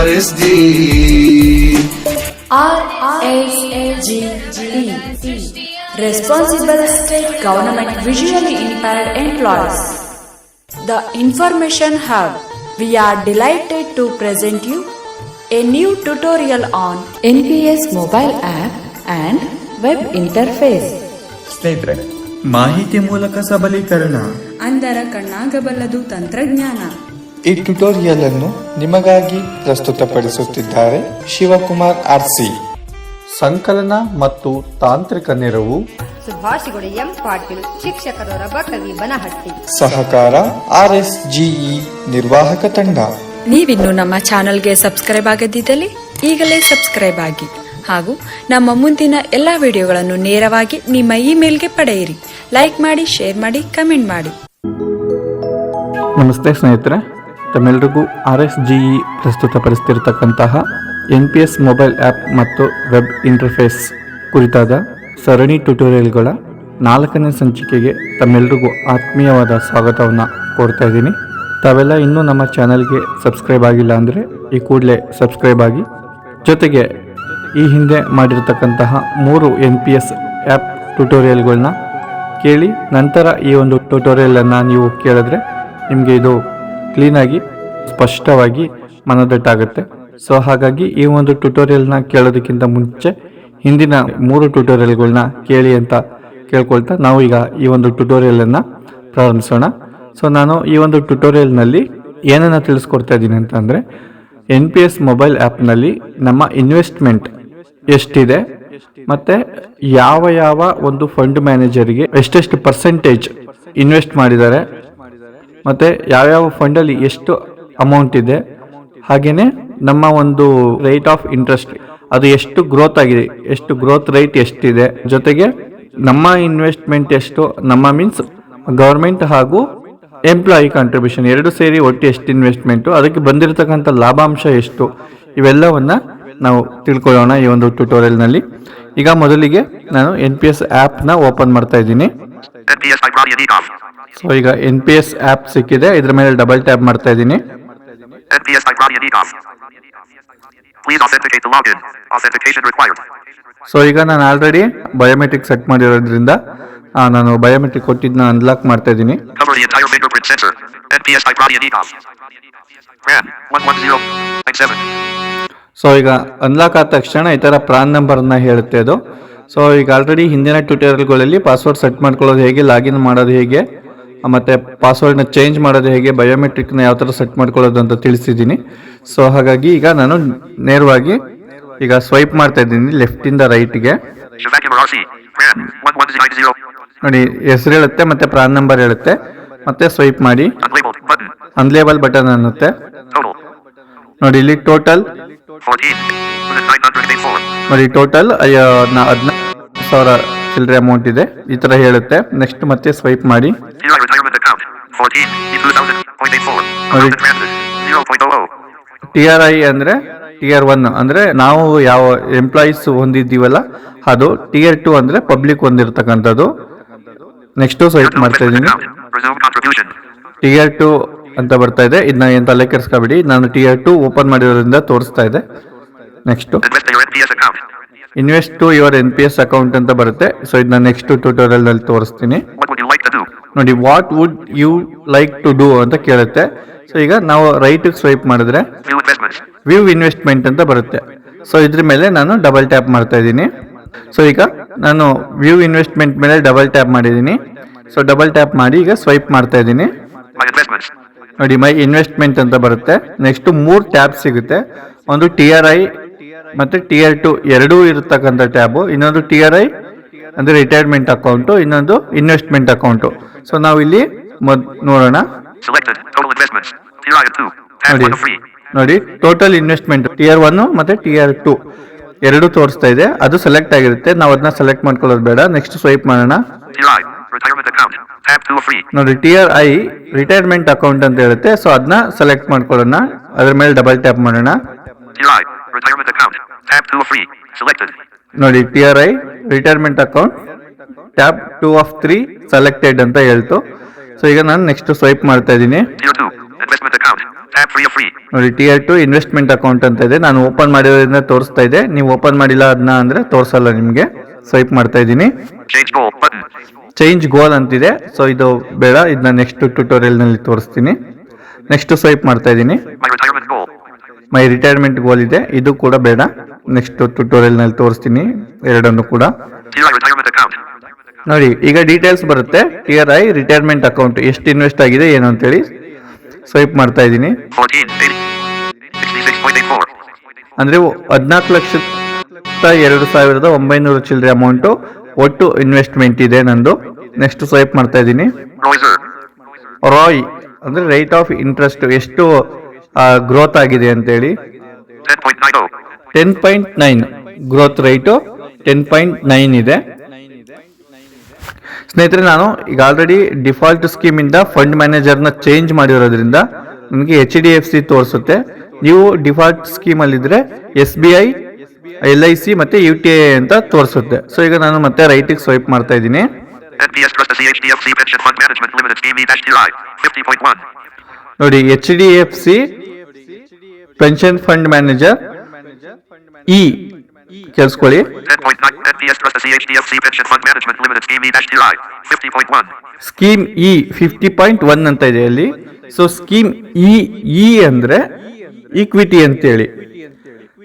RSG. RSGE Responsible State Government Visually Impaired Employees The Information Hub We are delighted to present you a new tutorial on NPS mobile app and web interface. ಸ್ನೇಹಿತರೆ ಮಾಹಿತಿ ಮೂಲಕ ಸಬಲೀಕರಣ ಅಂದರ ಕಣ್ಣಾಗಬಲ್ಲದು ತಂತ್ರಜ್ಞಾನ. ಈ tutorial ಅನ್ನು ನಿಮಗಾಗಿ ಪ್ರಸ್ತುತಪಡಿಸುತ್ತಿದ್ದಾರೆ Shivakumar RC. ಸಂಕಲನ ಮತ್ತು ತಾಂತ್ರಿಕ ನೆರವು. ಸುಭಾಷಿಗುಡಿ ಎಂ ಪಾಟೀಲ್ ಶಿಕ್ಷಕರು ರಬಕವಿ ಬನಹಟ್ಟಿ. ಸಹಕಾರ ಆರ್ ಎಸ್ ಜಿಇ ನಿರ್ವಾಹಕ ತಂಡ. ನೀವಿನ್ನು ನಮ್ಮ ಚಾನಲ್ಗೆ ಸಬ್ಸ್ಕ್ರೈಬ್ ಆಗದಿದ್ದಲ್ಲಿ ಈಗಲೇ ಸಬ್ಸ್ಕ್ರೈಬ್ ಆಗಿ. ಹಾಗೂ ನಮ್ಮ ಮುಂದಿನ ಎಲ್ಲಾ ವಿಡಿಯೋಗಳನ್ನು ನೇರವಾಗಿ ನಿಮ್ಮ ಇಮೇಲ್ಗೆ ಪಡೆಯಿರಿ. ಲೈಕ್ ಮಾಡಿ ಶೇರ್ ಮಾಡಿ ಕಮೆಂಟ್ ಮಾಡಿ. ನಮಸ್ತೆ ಸ್ನೇಹಿತರೆ. ತಮ್ಮೆಲ್ಲರಿಗೂ R S G E ಪ್ರಸ್ತುತಪಡಿಸ್ತಿರ್ತಕ್ಕಂತಹ N P S mobile app ಮತ್ತು ವೆಬ್ ಇಂಟರ್ಫೇಸ್ ಕುರಿತಾದ ಸರಣಿ ಟ್ಯುಟೋರಿಯಲ್ಗಳ ನಾಲ್ಕನೇ ಸಂಚಿಕೆಗೆ ತಮ್ಮೆಲ್ಲರಿಗೂ ಆತ್ಮೀಯವಾದ ಸ್ವಾಗತವನ್ನು ಕೋರ್ತಾ ಇದ್ದೀನಿ. ತಾವೆಲ್ಲ ಇನ್ನೂ ನಮ್ಮ ಚಾನಲ್ಗೆ ಸಬ್ಸ್ಕ್ರೈಬ್ ಆಗಿಲ್ಲ ಅಂದರೆ ಈ ಕೂಡಲೇ ಸಬ್ಸ್ಕ್ರೈಬ್ ಆಗಿ. ಜೊತೆಗೆ ಈ ಹಿಂದೆ ಮಾಡಿರ್ತಕ್ಕಂತಹ ಮೂರು ಎನ್ ಪಿ ಎಸ್ ಆ್ಯಪ್ ಟ್ಯುಟೋರಿಯಲ್ಗಳನ್ನ ಕೇಳಿ ನಂತರ ಈ ಒಂದು ಟ್ಯುಟೋರಿಯಲನ್ನು ನೀವು ಕೇಳಿದ್ರೆ ನಿಮಗೆ ಇದು ಕ್ಲೀನಾಗಿ ಸ್ಪಷ್ಟವಾಗಿ ಮನದಟ್ಟಾಗುತ್ತೆ. ಸೊ ಹಾಗಾಗಿ ಈ ಒಂದು ಟ್ಯುಟೋರಿಯಲ್ನ ಕೇಳೋದಕ್ಕಿಂತ ಮುಂಚೆ ಹಿಂದಿನ ಮೂರು ಟ್ಯುಟೋರಿಯಲ್ಗಳನ್ನ ಕೇಳಿ ಅಂತ ಕೇಳ್ಕೊಳ್ತಾ ನಾವು ಈಗ ಈ ಒಂದು ಟ್ಯುಟೋರಿಯಲನ್ನು ಪ್ರಾರಂಭಿಸೋಣ. ಸೊ ನಾನು ಈ ಒಂದು ಟ್ಯುಟೋರಿಯಲ್ನಲ್ಲಿ ಏನನ್ನು ತಿಳಿಸ್ಕೊಡ್ತಾ ಇದ್ದೀನಿ ಅಂತಂದರೆ ಎನ್ ಪಿ ಎಸ್ ಮೊಬೈಲ್ ಆ್ಯಪ್ನಲ್ಲಿ ನಮ್ಮ ಇನ್ವೆಸ್ಟ್ಮೆಂಟ್ ಎಷ್ಟಿದೆ, ಮತ್ತು ಯಾವ ಯಾವ ಒಂದು ಫಂಡ್ ಮ್ಯಾನೇಜರಿಗೆ ಎಷ್ಟೆಷ್ಟು ಪರ್ಸೆಂಟೇಜ್ ಇನ್ವೆಸ್ಟ್ ಮಾಡಿದ್ದಾರೆ ಮತ್ತೆ ಯಾವ್ಯಾವ ಫಂಡಲ್ಲಿ ಎಷ್ಟು ಅಮೌಂಟ್ ಇದೆ ಹಾಗೆಯೇ ನಮ್ಮ ಒಂದು ರೇಟ್ ಆಫ್ ಇಂಟ್ರೆಸ್ಟ್ ಅದು ಎಷ್ಟು ಗ್ರೋತ್ ಆಗಿದೆ, ಎಷ್ಟು ಗ್ರೋತ್ ರೇಟ್ ಎಷ್ಟಿದೆ, ಜೊತೆಗೆ ನಮ್ಮ ಇನ್ವೆಸ್ಟ್ಮೆಂಟ್ ಎಷ್ಟು, ನಮ್ಮ ಮೀನ್ಸ್ ಗೌರ್ಮೆಂಟ್ ಹಾಗೂ ಎಂಪ್ಲಾಯಿ ಕಾಂಟ್ರಿಬ್ಯೂಷನ್ ಎರಡು ಸೇರಿ ಒಟ್ಟು ಎಷ್ಟು ಇನ್ವೆಸ್ಟ್ಮೆಂಟು ಅದಕ್ಕೆ ಬಂದಿರತಕ್ಕಂಥ ಲಾಭಾಂಶ ಎಷ್ಟು, ಇವೆಲ್ಲವನ್ನು ನಾವು ತಿಳ್ಕೊಳ್ಳೋಣ ಈ ಒಂದು ಟ್ಯುಟೋರಿಯಲ್ನಲ್ಲಿ ಈಗ ಮೊದಲಿಗೆ ನಾನು ಎನ್ ಪಿ ಎಸ್ ಆ್ಯಪ್ನ ಓಪನ್ ಮಾಡ್ತಾ ಇದ್ದೀನಿ. ಸೊ ಈಗ ಎನ್ ಪಿ ಎಸ್ ಆ್ಯಪ್ ಸಿಕ್ಕಿದೆ ಇದ್ರ ಮೇಲೆ ಡಬಲ್ ಟ್ಯಾಪ್ ಮಾಡ್ತಾ ಇದ್ದೀನಿ. ಸೊ ಈಗ ನಾನು ಆಲ್ರೆಡಿ ಬಯೋಮೆಟ್ರಿಕ್ ಸೆಟ್ ಮಾಡಿರೋದ್ರಿಂದ ನಾನು ಬಯೋಮೆಟ್ರಿಕ್ ಕೊಟ್ಟಿದ್ನ ಅನ್ಲಾಕ್ ಮಾಡ್ತಾ ಇದ್ದೀನಿ Cover the entire fingerprint sensor. NPS by Brian Edoff. RAM 110.7. So ಈಗ ಅನ್ಲಾಕ್ ಆದ ತಕ್ಷಣ ಈ ಥರ ಪ್ರಾನ್ ನಂಬರ್ನ ಹೇಳುತ್ತೆ ಅದು ಸೊ ಈಗ ಆಲ್ರೆಡಿ ಹಿಂದಿನ ಟ್ಯೂಟೋರಿಯಲ್ಗಳಲ್ಲಿ ಪಾಸ್ವರ್ಡ್ ಸೆಟ್ ಮಾಡ್ಕೊಳ್ಳೋದು ಹೇಗೆ ಲಾಗಿನ್ ಮಾಡೋದು ಹೇಗೆ ಮತ್ತು ಪಾಸ್ವರ್ಡ್ನ ಚೇಂಜ್ ಮಾಡೋದು ಹೇಗೆ ಬಯೋಮೆಟ್ರಿಕ್ನ ಯಾವ ಥರ ಸೆಟ್ ಮಾಡ್ಕೊಳ್ಳೋದು ಅಂತ ತಿಳಿಸಿದ್ದೀನಿ ಸೊ ಹಾಗಾಗಿ ಈಗ ನಾನು ನೇರವಾಗಿ ಈಗ ಸ್ವೈಪ್ ಮಾಡ್ತಾ ಇದ್ದೀನಿ ಲೆಫ್ಟಿಂದ ರೈಟ್ಗೆ Shivakumar RC. RAM 1190. ನೋಡಿ, ಹೆಸರು ಹೇಳುತ್ತೆ, ಮತ್ತು ಪ್ರಾನ್ ನಂಬರ್ ಹೇಳುತ್ತೆ, ಮತ್ತೆ ಸ್ವೈಪ್ ಮಾಡಿ. ಅನ್ಲೇಬಲ್ ಬಟನ್ ಅನ್ನುತ್ತೆ ನೋಡಿ, ಇಲ್ಲಿ ಟೋಟಲ್ 14. With 984. ನೋಡಿ ಟೋಟಲ್ ಸಾವಿರ ಚಿಲ್ಲರೆ ಅಮೌಂಟ್ ಇದೆ ಈ ತರ ಹೇಳುತ್ತೆ ನೆಕ್ಸ್ಟ್ ಮತ್ತೆ ಸ್ವೈಪ್ ಮಾಡಿ TI retirement account. 14. 2000.84. Amount granted. 0.00. T R I ಅಂದ್ರೆ ಟಿಯರ್ ಒನ್ ಅಂದ್ರೆ ನಾವು ಯಾವ ಎಂಪ್ಲಾಯೀಸ್ ಹೊಂದಿದ್ದೀವಲ್ಲ, ಅದು ಟಿಯರ್ ಟು ಅಂದ್ರೆ ಪಬ್ಲಿಕ್ ಹೊಂದಿರತಕ್ಕಂಥದ್ದು ನೆಕ್ಸ್ಟ್ ಸ್ವೈಪ್ ಮಾಡ್ತಾ ಇದ್ದೀನಿ ಟಿ ಆರ್ ಟು ಅಂತ ಬರ್ತಾ ಇದೆ ಇದನ್ನ ಏನ್ ತಲೆ ಕೆರ್ಸ್ಕೊಬಿಡಿ ನಾನು ಟಿಯರ್ ಟು ಓಪನ್ ಮಾಡಿರೋದ್ರಿಂದ ತೋರಿಸ್ತಾ ಇದೆ next invest to your N P S account ಅಂತ ಬರುತ್ತೆ. ಸೊ ಇದನ್ನ ನೆಕ್ಸ್ಟ್ ಟ್ಯೂಟೋರಿಯಲ್ನಲ್ಲಿ ತೋರಿಸ್ತೀನಿ? ನೋಡಿ what would you like to do ಅಂತ ಕೇಳುತ್ತೆ. ಸೊ ಈಗ ನಾವು ರೈಟ್ ಸ್ವೈಪ್ ಮಾಡಿದ್ರೆ ವ್ಯೂ ಇನ್ವೆಸ್ಟ್ಮೆಂಟ್ ಅಂತ ಬರುತ್ತೆ. ಸೊ ಇದ್ರ ಮೇಲೆ ನಾನು ಡಬಲ್ ಟ್ಯಾಪ್ ಮಾಡ್ತಾ ಇದ್ದೀನಿ. ಸೊ ಈಗ ನಾನು ವ್ಯೂ ಇನ್ವೆಸ್ಟ್ಮೆಂಟ್ ಮೇಲೆ ಡಬಲ್ ಟ್ಯಾಪ್ ಮಾಡಿದ್ದೀನಿ. ಸೊ ಡಬಲ್ ಟ್ಯಾಪ್ ಮಾಡಿ ಈಗ ಸ್ವೈಪ್ ಮಾಡ್ತಾ ಇದ್ದೀನಿ. ನೋಡಿ ಮೈ ಇನ್ವೆಸ್ಟ್ಮೆಂಟ್ ಅಂತ ಬರುತ್ತೆ. ನೆಕ್ಸ್ಟ್ ಮೂರು ಟ್ಯಾಬ್ ಸಿಗುತ್ತೆ. ಒಂದು ಟಿ ಆರ್ ಐ ಮತ್ತೆ ಟಿಯರ್ ಟು ಎರಡೂ ಇರತಕ್ಕಂಥ ಟ್ಯಾಬು ಇನ್ನೊಂದು ಟಿ ಆರ್ ಐ ಅಂದ್ರೆ ರಿಟೈರ್ಮೆಂಟ್ ಅಕೌಂಟು ಇನ್ನೊಂದು ಇನ್ವೆಸ್ಟ್ಮೆಂಟ್ ಅಕೌಂಟು ಸೊ ನಾವು ಇಲ್ಲಿ ನೋಡೋಣ Selected. Total investments. Tier I 2. Tab ನೋಡಿ 1 of 3. ನೋಡಿ ಟೋಟಲ್ ಇನ್ವೆಸ್ಟ್ಮೆಂಟ್ ಟಿಯರ್ ಒನ್ ಮತ್ತೆ ಟಿಯರ್ ಟು ಎರಡು ತೋರಿಸ್ತಾ ಇದೆ ಅದು ಸೆಲೆಕ್ಟ್ ಆಗಿರುತ್ತೆ ನಾವು ಅದನ್ನ ಸೆಲೆಕ್ಟ್ ಮಾಡ್ಕೊಳ್ಳೋದು ಬೇಡ ನೆಕ್ಸ್ಟ್ ಸ್ವೈಪ್ ಮಾಡೋಣ Tier I. Retirement account. Tab 2 of 3. ನೋಡಿ ಟಿಆರ್ ಐ ರಿಟೈರ್ಮೆಂಟ್ ಅಕೌಂಟ್ ಅಂತ ಹೇಳುತ್ತೆ ಸೊ ಅದನ್ನ ಸೆಲೆಕ್ಟ್ ಮಾಡ್ಕೊಳ್ಳೋಣ ಅದ್ರ ಮೇಲೆ ಡಬಲ್ ಟ್ಯಾಪ್ ಮಾಡೋಣ. Retirement account. Tab 2 of 3. Selected. ನೋಡಿ T R I retirement account tab two of three selected ಅಂತ ಹೇಳ್ತು ಸೊ ಈಗ ನಾನು ನೆಕ್ಸ್ಟ್ ಸ್ವೈಪ್ ಮಾಡ್ತಾ ಇದ್ದೀನಿ Tier 2. Investment account. Tab 3 of free. ನೋಡಿ ಟಿಯರ್ ಟು ಇನ್ವೆಸ್ಟ್ಮೆಂಟ್ ಅಕೌಂಟ್ ಅಂತ ಇದೆ ನಾನು ಓಪನ್ ಮಾಡಿರೋದ್ರಿಂದ ತೋರಿಸ್ತಾ ಇದೆ ನೀವು ಓಪನ್ ಮಾಡಿಲ್ಲ ಅದನ್ನ ಅಂದ್ರೆ ತೋರಿಸಲ್ಲ ನಿಮಗೆ ಸ್ವೈಪ್ ಮಾಡ್ತಾ ಇದ್ದೀನಿ. ಚೇಂಜ್ ಗೋಲ್ ಅಂತಿದೆ ಸೊ ಇದು ಬೇಡ ಇದನ್ನ ನೆಕ್ಸ್ಟ್ ಟ್ಯುಟೋರಿಯಲ್ನಲ್ಲಿ ತೋರಿಸ್ತೀನಿ ನೆಕ್ಸ್ಟ್ ಸ್ವೈಪ್ ಮಾಡ್ತಾ ಇದ್ದೀನಿ. ಮೈ ರಿಟೈರ್ಮೆಂಟ್ ಗೋಲ್ ಇದೆ ಇದು ಕೂಡ ಬೇಡ ನೆಕ್ಸ್ಟ್ ಟ್ಯುಟೋರಿಯಲ್ನಲ್ಲಿ ತೋರಿಸ್ತೀನಿ ಎರಡನ್ನು ಕೂಡ. ನೋಡಿ ಈಗ ಡೀಟೇಲ್ಸ್ ಬರುತ್ತೆ ಟಿಯರ್ ಐ ರಿಟೈರ್ಮೆಂಟ್ ಅಕೌಂಟ್ ಎಷ್ಟು ಇನ್ವೆಸ್ಟ್ ಆಗಿದೆ ಏನು ಅಂತೇಳಿ ಸ್ವೈಪ್ ಮಾಡ್ತಾ ಇದ್ದೀನಿ 14, 80, 66.84. ಅಂದ್ರೆ ಹದಿನಾಲ್ಕು ಲಕ್ಷ ಎರಡು ಸಾವಿರದ ಒಂಬೈನೂರು ಚಿಲ್ಲರೆ ಅಮೌಂಟು ಒಟ್ಟು ಇನ್ವೆಸ್ಟ್ಮೆಂಟ್ ಇದೆ ನಂದು ನೆಕ್ಸ್ಟ್ ಸ್ವೈಪ್ ಮಾಡ್ತಾ ಇದ್ದೀನಿ. ರಾಯ್ ಅಂದ್ರೆ ರೇಟ್ ಆಫ್ ಇಂಟ್ರೆಸ್ಟ್ ಎಷ್ಟು ಗ್ರೋತ್ ಆಗಿದೆ ಅಂತೇಳಿ. 10.90. Ten point nine growth right ten point nine ಇದೆ. ಸ್ನೇಹಿತರೆ, ನಾನು ಈಗ ಆಲ್ರೆಡಿ ಡಿಫಾಲ್ಟ್ ಸ್ಕೀಮಿಂದ ಫಂಡ್ ಮ್ಯಾನೇಜರ್ನ ಚೇಂಜ್ ಮಾಡಿರೋದ್ರಿಂದ ನನಗೆ ಎಚ್ ಡಿ ಎಫ್ ಸಿ ತೋರಿಸುತ್ತೆ. ನೀವು default ಸ್ಕೀಮಲ್ಲಿದ್ದರೆ S B I L I C ಮತ್ತು ಯು ಟಿ ಐ ಅಂತ ತೋರಿಸುತ್ತೆ. ಸೊ ಈಗ ನಾನು ಮತ್ತೆ ರೈಟಿಗೆ ಸ್ವೈಪ್ ಮಾಡ್ತಾ ಇದ್ದೀನಿ. NPS Trust CHDFC Pension Fund Management Limited Scheme E-TRI. 50.1. ನೋಡಿ H D F C pension fund manager E ಕೇಳಿಸ್ಕೊಳ್ಳಿ 10.9. NPS Trust CHDFC Pension Fund Management Limited Scheme E-TRI. 50.1. Scheme E fifty point one ಅಂತ ಇದೆ ಅಲ್ಲಿ so scheme E E ಅಂದ್ರೆ equity ಅಂತೇಳಿ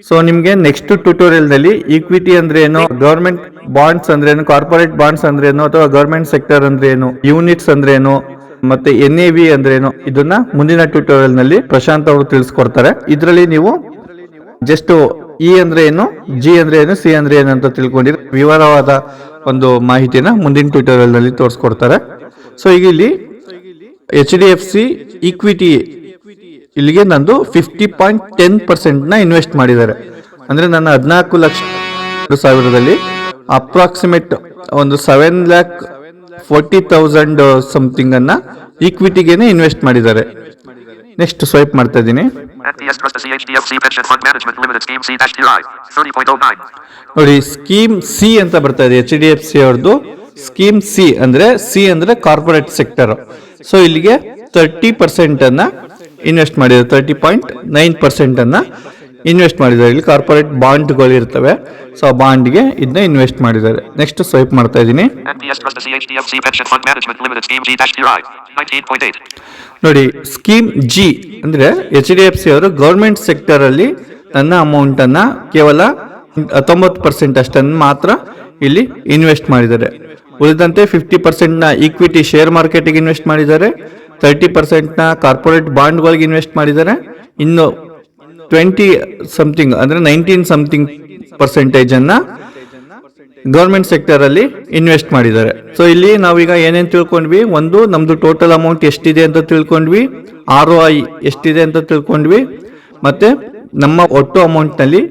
so ನಿಮಗೆ next ಟ್ಯುಟೋರಿಯಲ್ನಲ್ಲಿ equity ಅಂದ್ರೆ ಏನು ಗವರ್ಮೆಂಟ್ ಬಾಂಡ್ಸ್ ಅಂದ್ರೆ ಏನು ಕಾರ್ಪೊರೇಟ್ ಬಾಂಡ್ಸ್ ಅಂದ್ರೆ ಏನು ಅಥವಾ ಗವರ್ಮೆಂಟ್ ಸೆಕ್ಟರ್ ಅಂದ್ರೆ ಏನು ಯೂನಿಟ್ಸ್ ಅಂದ್ರೆ ಏನು ಮತ್ತೆ ಎನ್ ಎ ವಿ ಅಂದ್ರೆ ಏನು ಇದನ್ನ ಮುಂದಿನ ಟ್ಯೂಟೋರಿಯಲ್ನಲ್ಲಿ ಪ್ರಶಾಂತ್ ಅವರು ತಿಳಿಸ್ಕೊಡ್ತಾರೆ. ಇದರಲ್ಲಿ ನೀವು ಜಸ್ಟ್ ಇ ಅಂದ್ರೆ ಏನು ಜಿ ಅಂದ್ರೆ ಏನು ಸಿ ಅಂದ್ರೆ ಏನು ಅಂತ ತಿಳ್ಕೊಂಡಿರ. ವಿವರವಾದ ಒಂದು ಮಾಹಿತಿನ ಮುಂದಿನ ಟ್ಯೂಟೋರಿಯಲ್ನಲ್ಲಿ ತೋರಿಸ್ಕೊಡ್ತಾರೆ. ಸೊ ಈಗ ಇಲ್ಲಿ H D F C equity ಇಲ್ಲಿಗೆ ನಂದು ಫಿಫ್ಟಿ ಪಾಯಿಂಟ್ ಟೆನ್ ಪರ್ಸೆಂಟ್ನ ಇನ್ವೆಸ್ಟ್ ಮಾಡಿದ್ದಾರೆ. ಅಂದ್ರೆ ನನ್ನ ಹದಿನಾಲ್ಕು ಲಕ್ಷ ಸಾವಿರದಲ್ಲಿ ಅಪ್ರಾಕ್ಸಿಮೇಟ್ ಒಂದು seven lakh forty thousand something ಅನ್ನ ಈಕ್ವಿಟಿಗೇನೆ ಇನ್ವೆಸ್ಟ್ ಮಾಡಿದ್ದಾರೆ ನೆಕ್ಸ್ಟ್ ಸ್ವೈಪ್ ಮಾಡ್ತಾ ಇದ್ದೀನಿ. 30.09. ನೋಡಿ ಸ್ಕೀಮ್ ಸಿ ಅಂತ ಬರ್ತಾ ಇದೆ ಎಚ್ ಡಿ ಎಫ್ ಸಿ ಅವ್ರದ್ದು ಸ್ಕೀಮ್ ಸಿ ಅಂದ್ರೆ ಸಿ ಅಂದ್ರೆ ಕಾರ್ಪೊರೇಟ್ ಸೆಕ್ಟರ್ ಸೊ ಇಲ್ಲಿಗೆ ತರ್ಟಿ ಪರ್ಸೆಂಟ್ ಅನ್ನ ಇನ್ವೆಸ್ಟ್ ಮಾಡಿದ್ದಾರೆ ತರ್ಟಿ ಪಾಯಿಂಟ್ ನೈನ್ ಪರ್ಸೆಂಟ್ ಅನ್ನ ಇನ್ವೆಸ್ಟ್ ಮಾಡಿದ್ದಾರೆ. ಇಲ್ಲಿ ಕಾರ್ಪೊರೇಟ್ ಬಾಂಡ್ಗಳು ಇರ್ತವೆ. ಸೊ ಆ ಬಾಂಡ್ಗೆ ಇದನ್ನ ಇನ್ವೆಸ್ಟ್ ಮಾಡಿದ್ದಾರೆ. ನೆಕ್ಸ್ಟ್ ಸ್ವೈಪ್ ಮಾಡ್ತಾ ಇದ್ದೀನಿ. NPS Trust CHDFC Pension Fund Management Limited Scheme G-TRI. 19.8. ನೋಡಿ ಸ್ಕೀಮ್ ಜಿ ಅಂದ್ರೆ ಎಚ್ ಡಿ ಎಫ್ ಸಿ ಅವರು ಗೌರ್ಮೆಂಟ್ ಸೆಕ್ಟರ್ ಅಲ್ಲಿ ತನ್ನ ಅಮೌಂಟ್ ಅನ್ನ ಕೇವಲ ಹತ್ತೊಂಬತ್ತು ಪರ್ಸೆಂಟ್ ಅಷ್ಟನ್ನು ಮಾತ್ರ ಇಲ್ಲಿ ಇನ್ವೆಸ್ಟ್ ಮಾಡಿದ್ದಾರೆ. ಉಳಿದಂತೆ ಫಿಫ್ಟಿ ಪರ್ಸೆಂಟ್ನ ಈಕ್ವಿಟಿ ಶೇರ್ ಮಾರ್ಕೆಟ್ಗೆ ಇನ್ವೆಸ್ಟ್ ಮಾಡಿದ್ದಾರೆ. ತರ್ಟಿ ಪರ್ಸೆಂಟ್ನ ನ ಕಾರ್ಪೊರೇಟ್ ಬಾಂಡ್ಗಳಿಗೆ ಇನ್ವೆಸ್ಟ್ ಮಾಡಿದ್ದಾರೆ. ಇನ್ನು ಟ್ವೆಂಟಿ ಸಮಥಿಂಗ್ ಅಂದ್ರೆ ನೈನ್ಟೀನ್ ಸಮಥಿಂಗ್ ಪರ್ಸೆಂಟೇಜ್ ಅನ್ನ ಗೌರ್ಮೆಂಟ್ ಸೆಕ್ಟರ್ ಅಲ್ಲಿ ಇನ್ವೆಸ್ಟ್ ಮಾಡಿದ್ದಾರೆ. ಸೊ ಇಲ್ಲಿ ನಾವೀಗ ಏನೇನು ತಿಳ್ಕೊಂಡ್ವಿ? ಒಂದು, ನಮ್ದು ಟೋಟಲ್ ಅಮೌಂಟ್ ಎಷ್ಟಿದೆ ಅಂತ ತಿಳ್ಕೊಂಡ್ವಿ. ಆರ್ ಐ ಎಷ್ಟಿದೆ ಅಂತ ತಿಳ್ಕೊಂಡ್ವಿ. ಮತ್ತೆ ನಮ್ಮ ಒಟ್ಟು ಅಮೌಂಟ್ನಲ್ಲಿ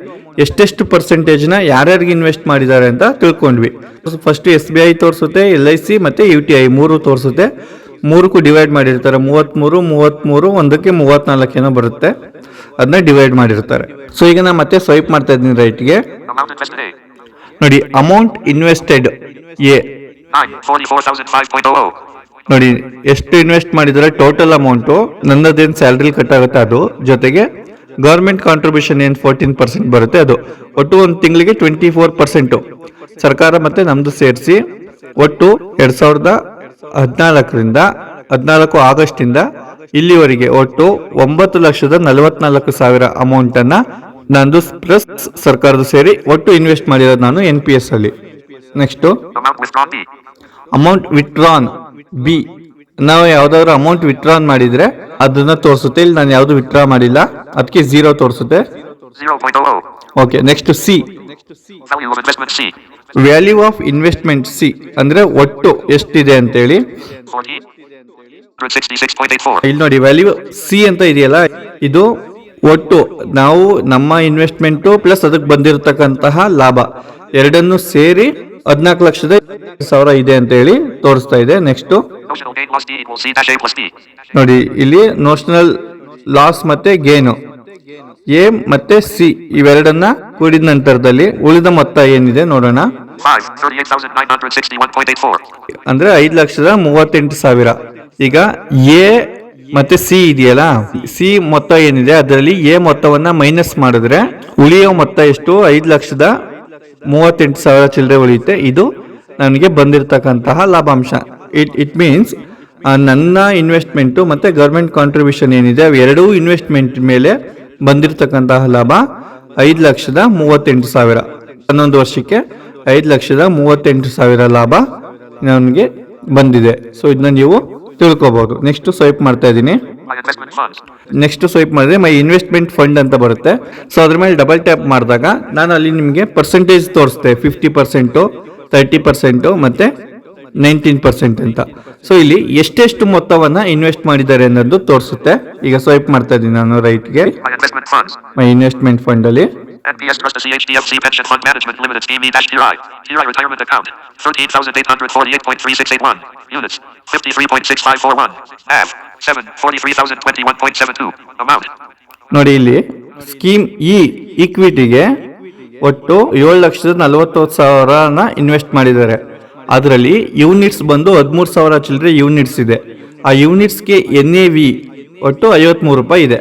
ಎಷ್ಟೆಷ್ಟು ಪರ್ಸೆಂಟೇಜ್ನ ಯಾರ್ಯಾರಿಗೆ ಇನ್ವೆಸ್ಟ್ ಮಾಡಿದ್ದಾರೆ ಅಂತ ತಿಳ್ಕೊಂಡ್ವಿ. ಫಸ್ಟ್ ಎಸ್ ಬಿ ಐ ತೋರಿಸುತ್ತೆ ಎಲ್ ಐ ಸಿ ಮತ್ತೆ ಯು ಟಿ ಐ ಮೂರು ತೋರಿಸುತ್ತೆ. ಮೂರಕ್ಕೂ ಡಿವೈಡ್ ಮಾಡಿರ್ತಾರೆ. ಮೂವತ್ತ್ಮೂರು ಮೂವತ್ತ್ಮೂರು ಒಂದಕ್ಕೆ ಮೂವತ್ನಾಲ್ಕೇನೋ ಬರುತ್ತೆ. ಅದನ್ನ ಡಿವೈಡ್ ಮಾಡಿರ್ತಾರೆ ಸೊ ಈಗ ನಾ ಮತ್ತೆ ಸ್ವೈಪ್ ಮಾಡ್ತಾ ಇದ್ದೀನಿ ರೈಟ್ಗೆ. ನೋಡಿ ಅಮೌಂಟ್ ಇನ್ವೆಸ್ಟೆಡ್ ಎ 9. 44,005.00. ನೋಡಿ ಎಷ್ಟು ಇನ್ವೆಸ್ಟ್ ಮಾಡಿದ್ರೆ ಟೋಟಲ್ ಅಮೌಂಟು ನನ್ನದೇನು ಸ್ಯಾಲ್ರಿ ಕಟ್ ಆಗುತ್ತೆ ಅದು ಜೊತೆಗೆ ಗೌರ್ಮೆಂಟ್ ಕಾಂಟ್ರಿಬ್ಯೂಷನ್ ಏನು ಫೋರ್ಟೀನ್ ಪರ್ಸೆಂಟ್ ಬರುತ್ತೆ ಅದು ಒಟ್ಟು ಒಂದು ತಿಂಗಳಿಗೆ ಟ್ವೆಂಟಿ ಫೋರ್ ಪರ್ಸೆಂಟು ಸರ್ಕಾರ ಮತ್ತೆ ನಮ್ದು ಸೇರಿಸಿ ಒಟ್ಟು ಎರಡು ಸಾವಿರದ ಹದಿನಾಲ್ಕರಿಂದ ಹದಿನಾಲ್ಕು ಆಗಸ್ಟ್ ಇಂದ ಇಲ್ಲಿವರೆಗೆ ಒಟ್ಟು ಒಂಬತ್ತು ಲಕ್ಷದ ನಲವತ್ನಾಲ್ಕು ಸಾವಿರ ಅಮೌಂಟ್ ಅನ್ನ ನಂದು ಪ್ಲಸ್ ಸರ್ಕಾರದ ಸೇರಿ ಒಟ್ಟು ಇನ್ವೆಸ್ಟ್ ಮಾಡಿರೋದು ನಾನು ಎನ್ ಪಿ ಎಸ್ ಅಲ್ಲಿ ನೆಕ್ಸ್ಟ್. ಅಮೌಂಟ್ ವಿತ್ಡ್ರಾನ್ ಬಿ ನಾವು ಯಾವ್ದಾದ್ರು ಅಮೌಂಟ್ ವಿತ್ಡ್ರಾನ್ ಮಾಡಿದ್ರೆ ಅದನ್ನ ತೋರಿಸುತ್ತೆ, ಇಲ್ಲಿ ನಾನು ಯಾವ್ದು ವಿತ್ಡ್ರಾ ಮಾಡಿಲ್ಲ ಅದಕ್ಕೆ ಝೀರೋ ತೋರಿಸುತ್ತೆ okay next C. Value of investment C ಅಂದ್ರೆ ಒಟ್ಟು ಎಷ್ಟಿದೆ ಅಂತೇಳಿ 14. 166.84. ಇಲ್ಲಿ ನೋಡಿ ವ್ಯಾಲ್ಯೂ ಸಿ ಅಂತ ಇದೆಯಲ್ಲ ಇದು ಒಟ್ಟು ನಾವು ನಮ್ಮ ಇನ್ವೆಸ್ಟ್ಮೆಂಟ್ ಪ್ಲಸ್ ಅದಕ್ಕೆ ಬಂದಿರತಕ್ಕಂತಹ ಲಾಭ ಎರಡನ್ನು ಸೇರಿ ಹದಿನಾಲ್ಕು ಲಕ್ಷದ ಸಾವಿರ ಇದೆ ಅಂತ ಹೇಳಿ ತೋರಿಸ್ತಾ ಇದೆ ನೆಕ್ಸ್ಟ್. ನೋಡಿ ಇಲ್ಲಿ ನೋಷನಲ್ ಲಾಸ್ ಮತ್ತೆ ಗೇನು ಎ ಮತ್ತೆ ಸಿ ಇವೆರಡನ್ನ ಕೂಡಿದ ನಂತರದಲ್ಲಿ ಉಳಿದ ಮೊತ್ತ ಏನಿದೆ ನೋಡೋಣ 5. 38,961.84. ಅಂದ್ರೆ ಐದು ಲಕ್ಷದ ಮೂವತ್ತೆಂಟು ಸಾವಿರ ಈಗ ಎ ಮತ್ತೆ ಸಿ ಇದೆಯಲ್ಲ? ಸಿ ಮೊತ್ತ ಏನಿದೆ? ಅದರಲ್ಲಿ ಎ ಮೊತ್ತವನ್ನ ಮೈನಸ್ ಮಾಡಿದ್ರೆ ಉಳಿಯೋ ಮೊತ್ತ ಎಷ್ಟು? ಐದು ಲಕ್ಷದ ಮೂವತ್ತೆಂಟು ಸಾವಿರ ಚಿಲ್ಲರೆ ಉಳಿಯುತ್ತೆ. ಇದು ನನಗೆ ಬಂದಿರತಕ್ಕಂತಹ ಲಾಭಾಂಶ. ಇಟ್ ಇಟ್ ಮೀನ್ಸ್ ನನ್ನ ಇನ್ವೆಸ್ಟ್ಮೆಂಟು ಮತ್ತೆ ಗೌರ್ಮೆಂಟ್ ಕಾಂಟ್ರಿಬ್ಯೂಷನ್ ಏನಿದೆ? ಎರಡೂ ಇನ್ವೆಸ್ಟ್ಮೆಂಟ್ ಮೇಲೆ ಬಂದಿರತಕ್ಕಂತಹ ಲಾಭ ಐದು ಲಕ್ಷದ ಮೂವತ್ತೆಂಟು ಸಾವಿರ. ಹನ್ನೊಂದು ವರ್ಷಕ್ಕೆ ಐದು ಲಕ್ಷದ ಮೂವತ್ತೆಂಟು ಸಾವಿರ ಲಾಭ ನನಗೆ ಬಂದಿದೆ. ಸೊ ಇದನ್ನ ನೀವು ತಿಳ್ಕೊಬಹುದು ನೆಕ್ಸ್ಟ್ ಸ್ವೈಪ್ ಮಾಡ್ತಾ ಇದ್ದೀನಿ. ನೆಕ್ಸ್ಟ್ ಸ್ವೈಪ್ ಮಾಡಿದ್ರೆ ಮೈ ಇನ್ವೆಸ್ಟ್ಮೆಂಟ್ ಫಂಡ್ ಅಂತ ಬರುತ್ತೆ. ಸೊ ಅದ್ರ ಮೇಲೆ ಡಬಲ್ ಟ್ಯಾಪ್ ಮಾಡಿದಾಗ ನಾನು ಅಲ್ಲಿ ನಿಮಗೆ ಪರ್ಸೆಂಟೇಜ್ ತೋರಿಸ್ತೆ. ಫಿಫ್ಟಿ ಪರ್ಸೆಂಟು ತರ್ಟಿ ಪರ್ಸೆಂಟು ಮತ್ತೆ ನೈನ್ಟೀನ್ ಪರ್ಸೆಂಟ್ ಅಂತ. ಸೊ ಇಲ್ಲಿ ಎಷ್ಟೆಷ್ಟು ಮೊತ್ತವನ್ನ ಇನ್ವೆಸ್ಟ್ ಮಾಡಿದ್ದಾರೆ ಅನ್ನೋದು ತೋರಿಸುತ್ತೆ. ಈಗ ಸ್ವೈಪ್ ಮಾಡ್ತಾ ಇದ್ದೀನಿ ನಾನು ರೈಟ್ಗೆ. ಮೈ ಇನ್ವೆಸ್ಟ್ಮೆಂಟ್ ಫಂಡ್ ಅಲ್ಲಿ. NPS Trust CHDFC Pension Fund Management Limited Scheme E-TRI. TRI Retirement Account. 13,848.3681. Units. 53.6541. Av. 7. 43,021.72. Amount. ನೋಡಿ ಇಲ್ಲಿ ಸ್ಕೀಮ್ ಇ ಈಕ್ವಿಟಿಗೆ ಒಟ್ಟು ಏಳು ಲಕ್ಷದ ನಲವತ್ತೊಂದು ಸಾವಿರನ ಇನ್ವೆಸ್ಟ್ ಮಾಡಿದ್ದಾರೆ ಅದರಲ್ಲಿ ಯೂನಿಟ್ಸ್ ಬಂದು ಹದಿಮೂರು ಸಾವಿರ ಚಿಲ್ಲರೆ ಯೂನಿಟ್ಸ್ ಇದೆ ಆ ಯೂನಿಟ್ಸ್ಗೆ ಎನ್ ಎ ವಿ ಒಟ್ಟು ಐವತ್ಮೂರು ರೂಪಾಯಿ ಇದೆ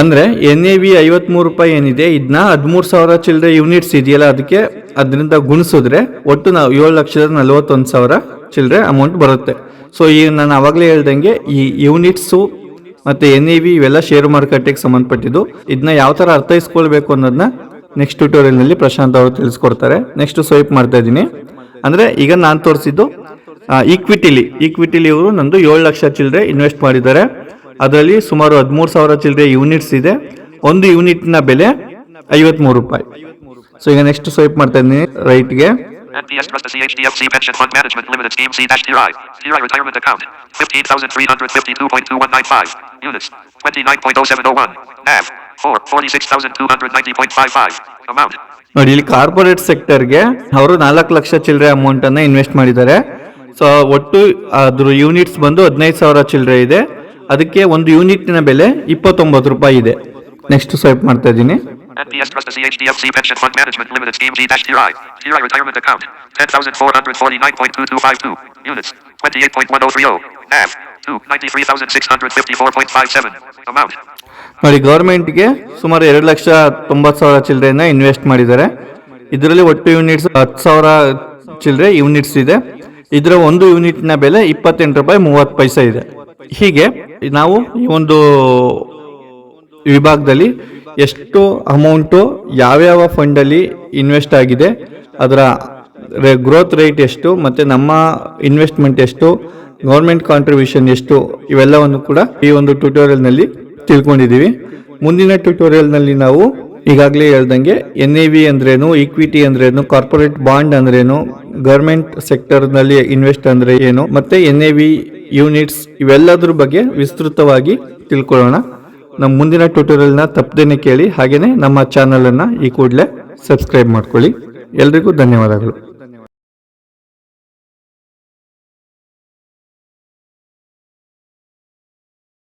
ಅಂದ್ರೆ ಎನ್ ಎ ವಿ ಐವತ್ಮೂರು ರೂಪಾಯಿ ಏನಿದೆ ಇದನ್ನ ಹದಿಮೂರು ಸಾವಿರ ಚಿಲ್ಲರೆ ಯೂನಿಟ್ಸ್ ಇದೆಯಲ್ಲ, ಅದಕ್ಕೆ ಅದರಿಂದ ಗುಣಿಸಿದ್ರೆ ಒಟ್ಟು ನಾವು ಏಳು ಲಕ್ಷದ ನಲವತ್ತೊಂದು ಸಾವಿರ ಚಿಲ್ಲರೆ ಅಮೌಂಟ್ ಬರುತ್ತೆ. ಸೊ ಈಗ ನಾನು ಆವಾಗಲೇ ಹೇಳ್ದಂಗೆ ಈ ಯೂನಿಟ್ಸು ಮತ್ತೆ ಎನ್ ಇ ವಿ ಇವೆಲ್ಲ ಶೇರ್ ಮಾರುಕಟ್ಟೆಗೆ ಸಂಬಂಧಪಟ್ಟಿದ್ದು. ಇದನ್ನ ಯಾವ ಥರ ಅರ್ಥೈಸ್ಕೊಳ್ಬೇಕು ಅನ್ನೋದನ್ನ ನೆಕ್ಸ್ಟ್ ಟ್ಯೂಟೋರಿಯಲ್ನಲ್ಲಿ ಪ್ರಶಾಂತ್ ಅವರು ತಿಳಿಸ್ಕೊಡ್ತಾರೆ. ನೆಕ್ಸ್ಟ್ ಸ್ವೈಪ್ ಮಾಡ್ತಾ ಇದ್ದೀನಿ. ಅಂದರೆ ಈಗ ನಾನು ತೋರಿಸಿದ್ದು ಈಕ್ವಿಟಿಲಿ ಈಕ್ವಿಟಿಲಿ ಇವರು ನಂದು ಏಳು ಲಕ್ಷ ಚಿಲ್ಲರೆ ಇನ್ವೆಸ್ಟ್ ಮಾಡಿದ್ದಾರೆ. ಅದರಲ್ಲಿ ಸುಮಾರು ಹದಿಮೂರು ಸಾವಿರ ಚಿಲ್ಲರೆ ಯೂನಿಟ್ಸ್ ಇದೆ ಒಂದು ಯೂನಿಟ್ನ ಬೆಲೆ ಐವತ್ಮೂರು ರೂಪಾಯಿ ಸೊ ಈಗ ನೆಕ್ಸ್ಟ್ ಸ್ವೈಪ್ ಮಾಡ್ತಾ ಇದ್ದೀನಿ ರೈಟ್ಗೆ NPS Trust CHDFC Pension Fund Management Limited Scheme C-TRI. TRI Retirement Account. 15,352.2195. Units. 29.0701. NAV. 4. 46,290.55. Amount. ನೋಡಿ ಇಲ್ಲಿ ಕಾರ್ಪೊರೇಟ್ ಸೆಕ್ಟರ್ಗೆ ಅವರು ನಾಲ್ಕು ಲಕ್ಷ ಚಿಲ್ಲರೆ ಅಮೌಂಟ್ ಅನ್ನ ಇನ್ವೆಸ್ಟ್ ಮಾಡಿದ್ದಾರೆ ಸೊ ಒಟ್ಟು ಅದ್ರ ಯೂನಿಟ್ಸ್ ಬಂದು ಹದಿನೈದು ಸಾವಿರ ಚಿಲ್ಲರೆ ಇದೆ ಅದಕ್ಕೆ ಒಂದು ಯೂನಿಟ್ನ ಬೆಲೆ ಇಪ್ಪತ್ತೊಂಬತ್ತು ರೂಪಾಯಿ ಇದೆ ನೆಕ್ಸ್ಟ್ ಸ್ವೈಪ್ ಮಾಡ್ತಾ ಇದ್ದೀನಿ NPS Trust CHDFC Pension Fund Management Limited Scheme G-TRI. TRI Retirement Account. 10,449.2252. Units. 28.1030. NAV. 2. 93,654.57. Amount. ನೋಡಿ ಗೌರ್ಮೆಂಟ್ಗೆ ಸುಮಾರು ಎರಡು ಲಕ್ಷ ತೊಂಬತ್ತು ಸಾವಿರ ಚಿಲ್ಲರೆನ ಇನ್ವೆಸ್ಟ್ ಮಾಡಿದ್ದಾರೆ ಇದರಲ್ಲಿ ಒಟ್ಟು ಯೂನಿಟ್ಸ್ ಹತ್ತು ಸಾವಿರ ಚಿಲ್ಲರೆ ಯೂನಿಟ್ಸ್ ಇದೆ ಇದರ ಒಂದು ಯೂನಿಟ್ನ ಬೆಲೆ ಇಪ್ಪತ್ತೆಂಟು ರೂಪಾಯಿ ಮೂವತ್ತು ಪೈಸೆ ಇದೆ ಹೀಗೆ ನಾವು ಈ ಒಂದು ವಿಭಾಗದಲ್ಲಿ ಎಷ್ಟು ಅಮೌಂಟು ಯಾವ್ಯಾವ ಫಂಡಲ್ಲಿ ಇನ್ವೆಸ್ಟ್ ಆಗಿದೆ, ಅದರ ಗ್ರೋತ್ ರೇಟ್ ಎಷ್ಟು, ಮತ್ತು ನಮ್ಮ ಇನ್ವೆಸ್ಟ್ಮೆಂಟ್ ಎಷ್ಟು, ಗೌರ್ಮೆಂಟ್ ಕಾಂಟ್ರಿಬ್ಯೂಷನ್ ಎಷ್ಟು, ಇವೆಲ್ಲವನ್ನು ಕೂಡ ಈ ಒಂದು ಟ್ಯುಟೋರಿಯಲ್ನಲ್ಲಿ ತಿಳ್ಕೊಂಡಿದ್ದೀವಿ. ಮುಂದಿನ ಟ್ಯುಟೋರಿಯಲ್ನಲ್ಲಿ ನಾವು ಈಗಾಗಲೇ ಹೇಳ್ದಂಗೆ ಎನ್ ಎ ವಿ ಅಂದ್ರೇನು, ಈಕ್ವಿಟಿ ಅಂದ್ರೇನು, ಕಾರ್ಪೊರೇಟ್ ಬಾಂಡ್ ಅಂದ್ರೇನು, ಗೌರ್ಮೆಂಟ್ ಸೆಕ್ಟರ್ನಲ್ಲಿ ಇನ್ವೆಸ್ಟ್ ಅಂದರೆ ಏನು, ಮತ್ತು ಎನ್ ಎ ವಿ ಯೂನಿಟ್ಸ್ ಇವೆಲ್ಲದರ ಬಗ್ಗೆ ವಿಸ್ತೃತವಾಗಿ ತಿಳ್ಕೊಳ್ಳೋಣ. ನಮ್ಮ ಮುಂದಿನ ಟ್ಯೂಟೋರಿಯಲ್ನ ತಪ್ಪದೇನೆ ಕೇಳಿ ಹಾಗೆಯೇ ನಮ್ಮ ಚಾನಲನ್ನು ಈ ಕೂಡಲೇ ಸಬ್ಸ್ಕ್ರೈಬ್ ಮಾಡ್ಕೊಳ್ಳಿ. ಎಲ್ರಿಗೂ ಧನ್ಯವಾದಗಳು.